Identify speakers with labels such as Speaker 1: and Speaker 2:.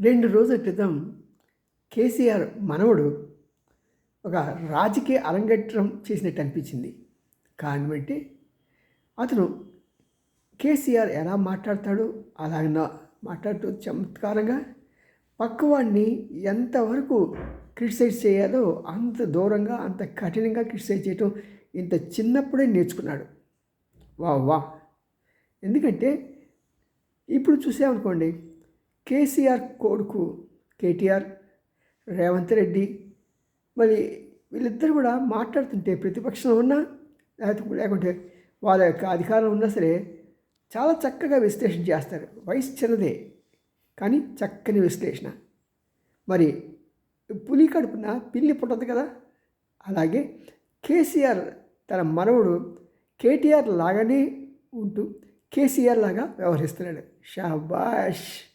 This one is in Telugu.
Speaker 1: రెండు రోజుల క్రితం కేసీఆర్ మనవడు ఒక రాజకీయ అరంగేట్రం చేసినట్టు అనిపించింది. కారణం బట్టి అతను కేసీఆర్ ఎలా మాట్లాడతాడో అలాగ మాట్లాడుతూ చమత్కారంగా పక్కవాడిని ఎంతవరకు క్రిటిసైజ్ చేయాలో అంత దూరంగా అంత కఠినంగా క్రిటిసైజ్ చేయటం ఇంత చిన్నప్పుడే నేర్చుకున్నాడు. వా వా ఎందుకంటే ఇప్పుడు చూసామనుకోండి కేసీఆర్ కొడుకు కేటీఆర్ రేవంత్ రెడ్డి మరి వీళ్ళిద్దరు కూడా మాట్లాడుతుంటే ప్రతిపక్షంలో ఉన్నా లేకపోతే లేకుంటే వాళ్ళ యొక్క అధికారం ఉన్నా సరే చాలా చక్కగా విశ్లేషణ చేస్తారు. వయసు చిన్నదే కానీ చక్కని విశ్లేషణ. మరి పులి కడుపున పిల్లి పుట్టదు కదా? అలాగే కేసీఆర్ తన మనవుడు కేటీఆర్ లాగానే ఉంటూ కేసీఆర్ లాగా వ్యవహరిస్తున్నాడు. షాబాష్!